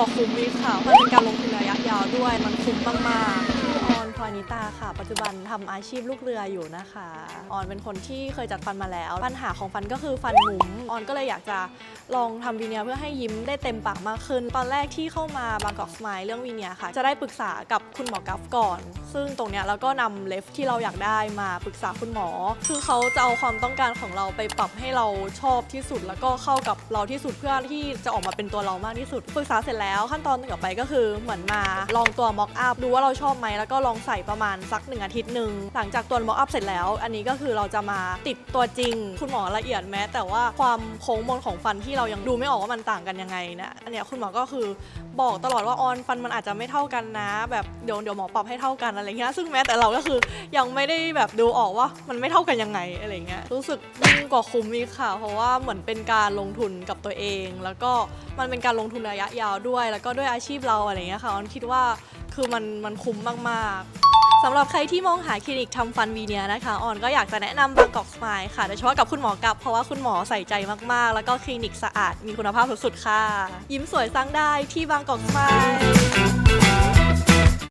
ว่าคุ้มอีค่ะมันเป็นการลงทุนระยะยาวด้วย มันคุ้มมากๆ ชื่อออนพลอยนิตาค่ะ ปัจจุบันทำอาชีพลูกเรืออยู่นะคะ ออนเป็นคนที่เคยจัดฟันมาแล้ว ปัญหาของฟันก็คือฟันหมุนออนก็เลยอยากจะลองทำวีเนียเพื่อให้ยิ้มได้เต็มปากมากขึ้น ตอนแรกที่เข้ามาบางกอกสไมายเรื่องวีเนียค่ะ จะได้ปรึกษากับคุณหมอกัฟก่อน ซึ่งตรงเนี้ยเราก็นำเลฟที่เราอยากได้มาปรึกษาคุณหมอ คือเขาจะเอาความต้องการของเราไปปรับให้เราชอบที่สุด แล้วก็เข้ากับเราที่สุดเพื่อที่จะออกมาเป็นตัวเรามากที่สุด ปรึกษาเสร็จแล้วขั้นตอนต่อไปก็คือเหมือนมาลองตัวม็อกอัพดูว่าเราชอบไหมแล้วก็ลองใส่ประมาณสักหนึ่งอาทิตย์หนึ่งหลังจากตัวม็อกอัพเสร็จแล้ว อันนี้ก็คือเราจะมาติดตัวจริง คุณหมอละเอียดแม้ แต่ว่าความโค้งมนของฟันที่เรายังดูไม่ออกว่ามันต่างกันยังไงนะอันเนี้ยคุณหมอก็คือบอกตลอดว่าออนฟันมันอาจจะไม่เท่ากันนะ แบบเดี๋ยวเดี๋ยวหมอปรับให้เท่ากันอะไรเงี้ยซึ่งแม้แต่เราก็คือยังไม่ได้แบบดูออกว่ามันไม่เท่ากันยังไงอะไรเงี้ยรู้สึกยิ่งกว่าคุ้มอีกค่ะ เพราะว่าเหมือนเป็นการลงทุนกับตัวเอง แล้วก็มันเป็นการลงทุนระยะยาวด้วย แล้วก็ด้วยอาชีพเราอะไรเงี้ยค่ะออนคิดว่าคือมันมันคุ้มมากๆ สำหรับใครที่มองหาคลินิกทำฟันวีเนียนะคะออนก็อยากจะแนะนำบางกอกสมายค่ะโดยเฉพาะกับคุณหมอกับเพราะว่าคุณหมอใส่ใจมากๆ แล้วก็คลินิกสะอาดมีคุณภาพสุดๆค่ะ ยิ้มสวยสร้างได้ที่บางกอกสมาย